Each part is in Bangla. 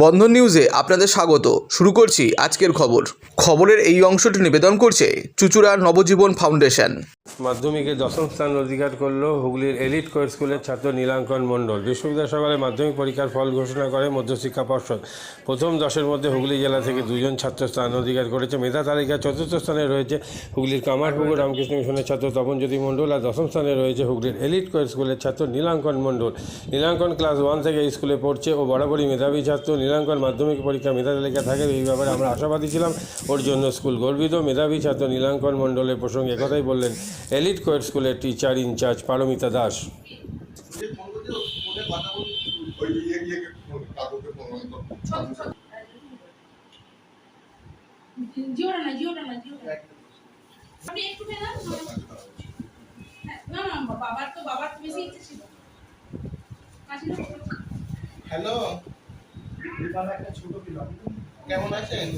বন্ধন নিউজে আপনাদের স্বাগত। শুরু করছি আজকের খবর। খবরের এই অংশটি নিবেদন করছে চুচুড়ার নবজীবন ফাউন্ডেশন। মাধ্যমিকে দশম স্থান অধিকার করল হুগলির এলিট কোর স্কুলের ছাত্র নীলাঙ্কন মণ্ডল। বৃহস্পতিবার সকালে মাধ্যমিক পরীক্ষার ফল ঘোষণা করে মধ্যশিক্ষা পর্ষদ। প্রথম দশের মধ্যে হুগলি জেলা থেকে দুজন ছাত্র স্থান অধিকার করেছে। মেধা তালিকায় চতুর্থ স্থানে রয়েছে হুগলির কামারপুকুর রামকৃষ্ণ মিশনের ছাত্র তপনজ্যোতি মণ্ডল আর দশম স্থানে রয়েছে হুগলির এলিট কোর স্কুলের ছাত্র নীলাঙ্কন মণ্ডল। নীলাঙ্কন ক্লাস ওয়ান থেকে স্কুলে পড়ছে ও বরাবরই মেধাবী ছাত্র নীলাঙ্কন মাধ্যমিক পরীক্ষা মেধা তালিকা থাকে এই ব্যাপারে আমরা আশাবাদী ছিলাম। ওর জন্য স্কুল গর্বিত। মেধাবী ছাত্র নীলাঙ্কন মণ্ডলের প্রসঙ্গে একথাই বললেন এলিট কোয়েট স্কুলের টিচার ইনচার্জ পারমিতা দাস। ওই গিয়ে কাকুকে ফোন করতো জিওটা না জিওটা না জিওটা আপনি একটু খেলাম না না বাবার তো বাবার বেশি ইচ্ছে ছিল। হ্যালো। কেমন আছেন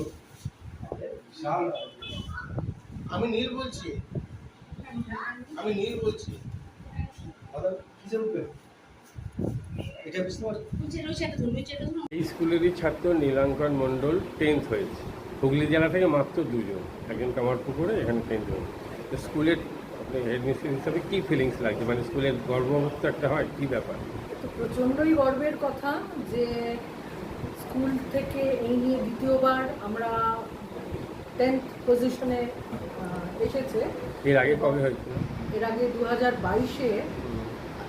আমি নীল বলছি। আমি নীল বলছি। এই স্কুলেরই ছাত্র নীলাঙ্কন মণ্ডল টেন্থ হয়েছে। হুগলি জেলা থেকে মাত্র দুজন। একজন কামারপুকুরে এখানে টেন্থ হয়েছে। তো স্কুলের আপনি হেডমিস্ট্রেস হিসাবে কী ফিলিংস লাগছে? মানে স্কুলের গর্ববোধ তো একটা হয়? কী ব্যাপার? তো প্রচণ্ডই গর্বের কথা যে স্কুল থেকে এই নিয়ে দ্বিতীয়বার আমরা টেন্থ পজিশনে এসেছে। এর আগে কবে হয়েছিল? এর আগে দু হাজার বাইশে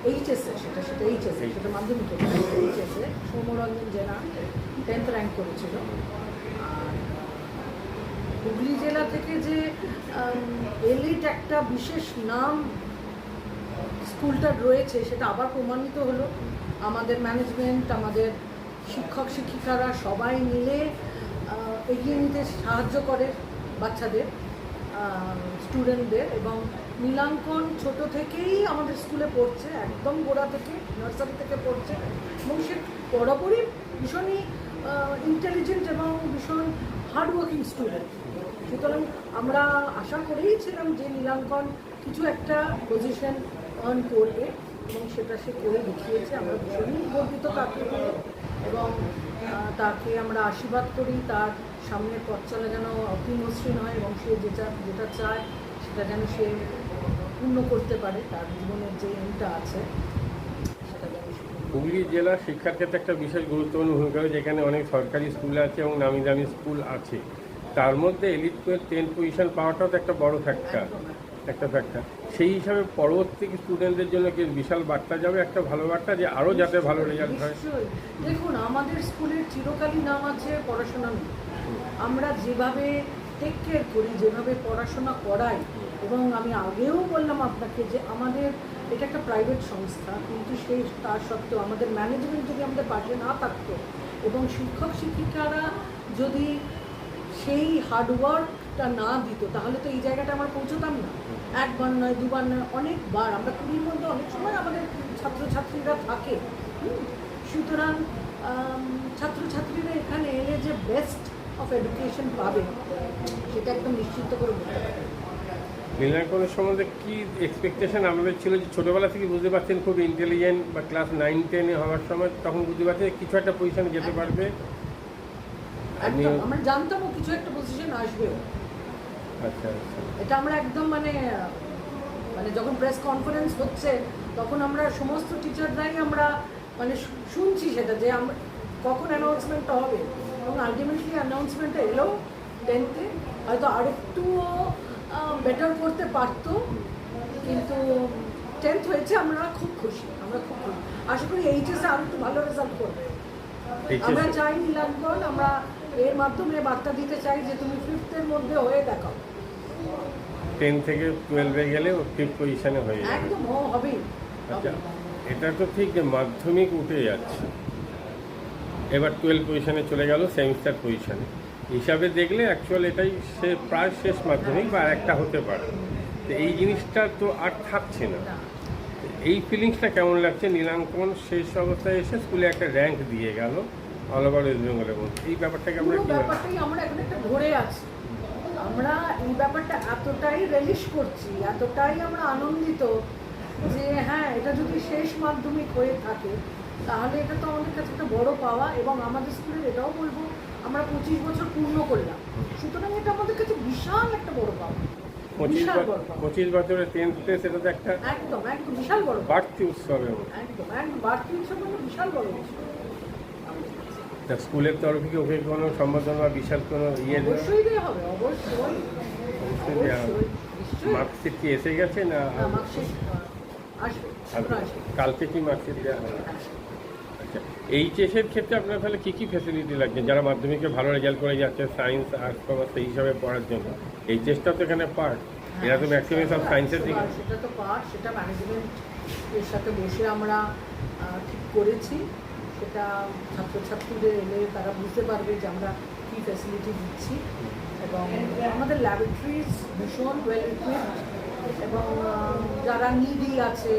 এইচএসে সেটা সেটা এইচএসে সেটা মাধ্যমিকে এইচএসে সৌম্যরঞ্জন জেলা টেন্থ র্যাঙ্ক করেছিল। আর হুগলি জেলা থেকে যে এলিট একটা বিশেষ নাম স্কুলটার রয়েছে সেটা আবার প্রমাণিত হলো। আমাদের ম্যানেজমেন্ট আমাদের শিক্ষক শিক্ষিকারা সবাই মিলে এগিয়ে নিতে সাহায্য করে বাচ্চাদের স্টুডেন্টদের এবং নীলাঙ্কন ছোট থেকেই আমাদের স্কুলে পড়ছে, একদম গোড়া থেকে নার্সারি থেকে পড়ছে এবং সে বরাবরই ভীষণই ইন্টেলিজেন্ট এবং ভীষণ হার্ডওয়ার্কিং স্টুডেন্ট সুতরাং আমরা আশা করেইছিলাম যে নীলাঙ্কন কিছু একটা পজিশন আর্ন করবে এবং সেটা সে করে দেখিয়েছে। আমরা ভীষণই গর্বিত নিয়ে। এবং তাকে আমরা আশীর্বাদ করি। তার সামনের পথ চলা যেন অতিমসৃণ হয় এবং সে যেটা যেটা চায় সেটা যেন সে পূর্ণ করতে পারে। তার জীবনের যে এমটা আছে সেটা যেন হুগলি জেলা শিক্ষার ক্ষেত্রে একটা বিশেষ গুরুত্বপূর্ণ ভূমিকা রয়েছে। যেখানে অনেক সরকারি স্কুল আছে এবং নামি দামি স্কুল আছে। তার মধ্যে এলিট টেন পজিশন পাওয়াটাও তো একটা বড় ফ্যাক্টর একটা ফ্যাক্টর সেই হিসাবে পরবর্তী স্টুডেন্টদের জন্য কি বিশাল বার্তা যাবে? একটা ভালো বার্তা যে আরও যাতে ভালো রেজাল্ট হয়। দেখুন, আমাদের স্কুলের চিরকালই নাম আছে পড়াশোনা আমরা যেভাবে টেক কেয়ার করি, যেভাবে পড়াশোনা করাই, এবং আমি আগেও বললাম আপনাকে যে আমাদের এটা একটা প্রাইভেট সংস্থা, কিন্তু সেই তার সত্ত্বেও আমাদের ম্যানেজমেন্ট যদি আমাদের পাশে না থাকতো, এবং শিক্ষক শিক্ষিকারা যদি সেই হার্ডওয়ার্কটা না দিত, তাহলে তো এই জায়গাটা আমরা পৌঁছতাম না। একবার নয় দুবার নয় অনেকবার। আমরা কুড়ির মধ্যে অনেক সময় আমাদের ছাত্রছাত্রীরা থাকে। সুতরাং ছাত্রছাত্রীরা এখানে এলে যে বেস্ট অফ এডুকেশন পাবে সেটা একদম নিশ্চিত করে বলতে পারি। সম্বন্ধে কি এক্সপেকটেশন আমাদের ছিল যে ছোটোবেলা থেকে বুঝতে পারছেন খুব ইন্টেলিজেন্ট বা ক্লাস নাইন টেনে হওয়ার সময় তখন বুঝতে পারছেন কিছু একটা পজিশনে যেতে পারবে। আমরা জানতাম কিছু একটা পজিশন আসবে আচ্ছা আচ্ছা। এটা আমরা একদম মানে মানে যখন প্রেস কনফারেন্স হচ্ছে তখন আমরা সমস্ত টিচাররাই আমরা মানে শুনছি সেটা যে আমরা কখন অ্যানাউন্সমেন্টটা হবে। এবং আলটিমেটলি অ্যানাউন্সমেন্টটা এলো টেন্থে হয়তো আরেকটু বেটার করতে পারতো। কিন্তু টেন্থ হয়েছে আমরা খুব খুশি আমরা খুব খুশি। আশা করি এইচএসে আরও একটু ভালো রেজাল্ট করবে। আমরা চাই নীলাঙ্কন আমরা এর মাধ্যমে বার্তা দিতে চাই যে তুমি ফিফথের মধ্যে হয়ে দেখাও। টেন থেকে টুয়েলভে গেলে ও ফিফথ পজিশনে হয়ে যাবে। আচ্ছা এটা তো ঠিক যে মাধ্যমিক উঠে যাচ্ছে। এবার টুয়েলভ পজিশনে চলে গেল সেমিস্টার পজিশনে হিসাবে দেখলে অ্যাকচুয়াল এটাই সে প্রায় শেষ মাধ্যমিক বা একটা হতে পারে। তো এই জিনিসটা তো আর থাকছে না। এই ফিলিংসটা কেমন লাগছে? নীলাঙ্কন শেষ অবস্থায় এসে স্কুলে একটা র্যাঙ্ক দিয়ে গেল। অল ওভার ওয়েস্ট বেঙ্গলের মধ্যে। এই ব্যাপারটাকে আমরা কী ব্যাপারটাই আমরা এখন একটা ধরে আছি। আমরা এই ব্যাপারটা এতটাই রেলিশ করছি এতটাই আমরা আনন্দিত যে হ্যাঁ এটা যদি শেষ মাধ্যমিক হয়ে থাকে তাহলে এটা তো আমাদের কাছে একটা বড় পাওয়া এবং আমাদের স্কুলের এটাও বলব আমরা পঁচিশ বছর পূর্ণ করলাম সুতরাং এটা আমাদের কাছে বিশাল একটা বড় পাওয়া পঁচিশ বছরের টেন্থে সেটা তো একটা একদম একদম বিশাল বড়। বাড়তি উৎসবের মতো একদম একদম বাড়তি উৎসব বিশাল বড় উৎসব। তা স্কুলের তরফ থেকে ওকে কোনো সম্বোধন বা বিশাল কোনো ইয়ে অবশ্যই দেওয়া হবে অবশ্যই। অবশ্যই দেওয়া হবে। মার্কশিট কি এসে গেছে না কালকে কি মার্কশিট দেওয়া হবে? আচ্ছা এইচএসের ক্ষেত্রে আপনার তাহলে কী কী ফ্যাসিলিটি লাগছে যারা মাধ্যমিকে ভালো রেজাল্ট করে যাচ্ছে সায়েন্স আর্টস কমার্স সেই হিসাবে পড়ার জন্য। এইচএসটা তো এখানে পার্ট এরা তো ম্যাক্সিমাম সব সায়েন্সের দিকে। সেটা তো পার্ট সেটা ম্যানেজমেন্ট এর সাথে বসে আমরা ঠিক করেছি। সেটা ছাত্রছাত্রীদের এলে তারা বুঝতে পারবে যে আমরা কী ফ্যাসিলিটি দিচ্ছি। এবং আমাদের ল্যাবরেটরিজ ভীষণ ওয়েল ইকুইপড এবং যারা নিডি আছে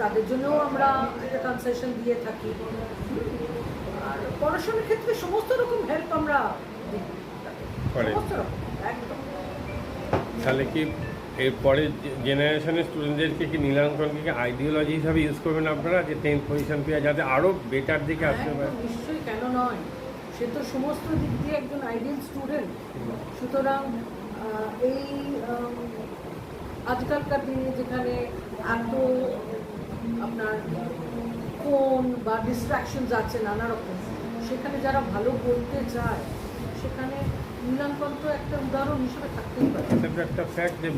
তাদের জন্যও আমরা একটা কনসেশন দিয়ে থাকি। আর পড়াশোনার ক্ষেত্রে সমস্ত রকম হেল্প আমরা দিই। সমস্ত রকম একদম। তাহলে কি এরপরে জেনারেশনের স্টুডেন্টদেরকে কি নীলাঙ্কনকে কি আইডিওলজি হিসাবে ইউজ করবেন আপনারা? যে টেন্থ পজিশন পেয়ে যাতে আরও বেটার দিকে আসতে পারে। নিশ্চয়ই কেন নয়? সে তো সমস্ত দিক দিয়ে একজন আইডিয়াল স্টুডেন্ট সুতরাং এই আজকালকার দিনে যেখানে এত আপনার ফোন বা ডিস্ট্রাকশনস আছে নানা রকম সেখানে যারা ভালো বলতে চায় সেখানে নীলাঙ্কন একটা উদাহরণ হিসেবে থাকতেই পারে। এটা তো একটা ফ্যাক্ট যে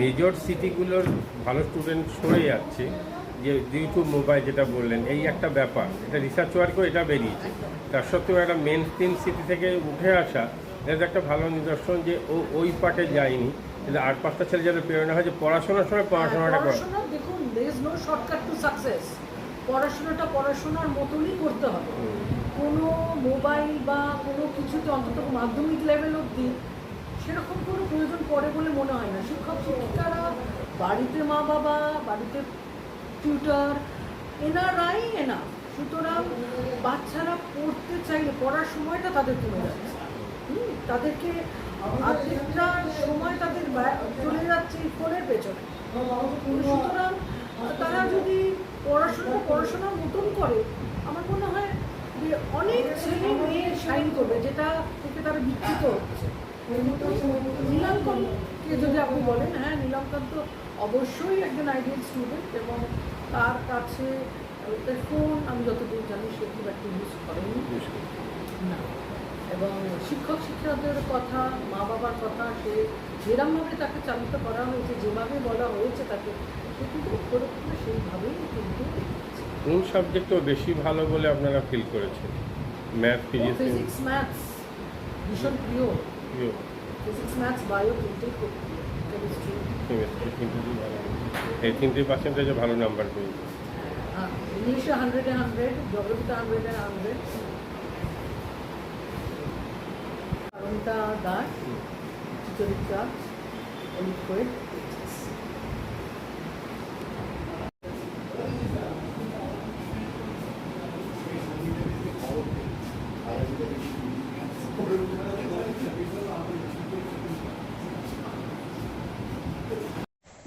মেজর সিটিগুলোর ভালো স্টুডেন্ট সরে যাচ্ছে যে ডিউ মোবাইল যেটা বললেন এই একটা ব্যাপার। এটা রিসার্চ ওয়ার্কও এটা বেরিয়েছে। তার সত্ত্বেও একটা মেন স্ট্রিম সিটি থেকে উঠে আসা এটা একটা ভালো নিদর্শন যে ও ওই পার্টে যায়নি। কিন্তু আট পাঁচটা ছেলে যাদের প্রেরণা হয় যে পড়াশোনার সময় পড়াশোনাটা করে। দেখুন there is no shortcut to success পড়াশোনাটা পড়াশোনার মতনই করতে হবে। কোনো মোবাইল বা কোনো কিছুতে অন্তত মাধ্যমিক লেভেল অবধি সেরকম কোনো প্রয়োজন পড়ে বলে মনে হয় না। শিক্ষক, শিক্ষিকারা, বাড়িতে মা বাবা, বাড়িতে টিউটার এনারাই এনা সুতরাং বাচ্চারা পড়তে চাইলে, পড়ার সময়টা তাদের কমে যাচ্ছে। তাদেরকে অর্ধেকটা সময় তাদের চলে যাচ্ছে ফোনের পেছনে। সুতরাং তারা যদি পড়াশোনা, পড়াশোনার মতন করে, আমার মনে হয় যে অনেক ছেলে মেয়ে সাইন করবে যেটা থেকে তারা বিচ্যুত হচ্ছে। নীলাঙ্কনকে যদি আপনি বলেন হ্যাঁ নীলাঙ্কন তো অবশ্যই একজন আইডিয়াল স্টুডেন্ট এবং তার কাছে ফোন আমি যতদূর জানি সে খুব একটা ইউজ করেনি। না। এবং শিক্ষক শিক্ষকদের কথা মা বাবার কথা সে যেরমভাবে তাকে চালিত করা হয়েছে যেভাবে বলা হয়েছে তাকে সে কিন্তু সেইভাবেই কিন্তু কোন সাবজেক্টও বেশি ভালো বলে আপনারা ফিল করেছেন? ম্যাথ ফিজিক্স ফিজিক্স ম্যাথস ভীষণ প্রিয়। প্রিয়। ফিজিক্স ম্যাথস বায়ো তিনটেই খুব কেমিস্ট্রি কেমিস্ট্রি কিন্তু ভালো এই তিনটে পার্সেন্টেজে ভালো নাম্বার পেয়েছে। ইংলিশে হান্ড্রেডে হান্ড্রেড জগ্রাফিতে হান্ড্রেডে হান্ড্রেড কারণটা দাস চরিত্রা অলিভ কোয়েট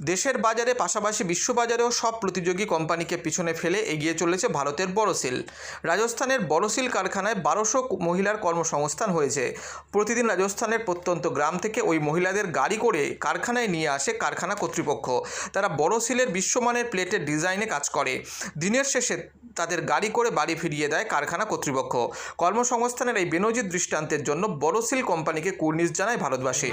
দেশের বাজারে পাশাপাশি বিশ্ববাজারেও সব প্রতিযোগী কোম্পানিকে পিছনে ফেলে এগিয়ে চলেছে ভারতের বড়সিল রাজস্থানের বড়সিল কারখানায় বারোশো মহিলার কর্মসংস্থান হয়েছে। প্রতিদিন রাজস্থানের প্রত্যন্ত গ্রাম থেকে ওই মহিলাদের গাড়ি করে কারখানায় নিয়ে আসে কারখানা কর্তৃপক্ষ। তারা বড়সিলের বিশ্বমানের প্লেটের ডিজাইনে কাজ করে। দিনের শেষে তাদের গাড়ি করে বাড়ি ফিরিয়ে দেয় কারখানা কর্তৃপক্ষ। কর্মসংস্থানের এই বেনজির দৃষ্টান্তের জন্য বড়সিল কোম্পানিকে কুর্নিশ জানায় ভারতবাসী।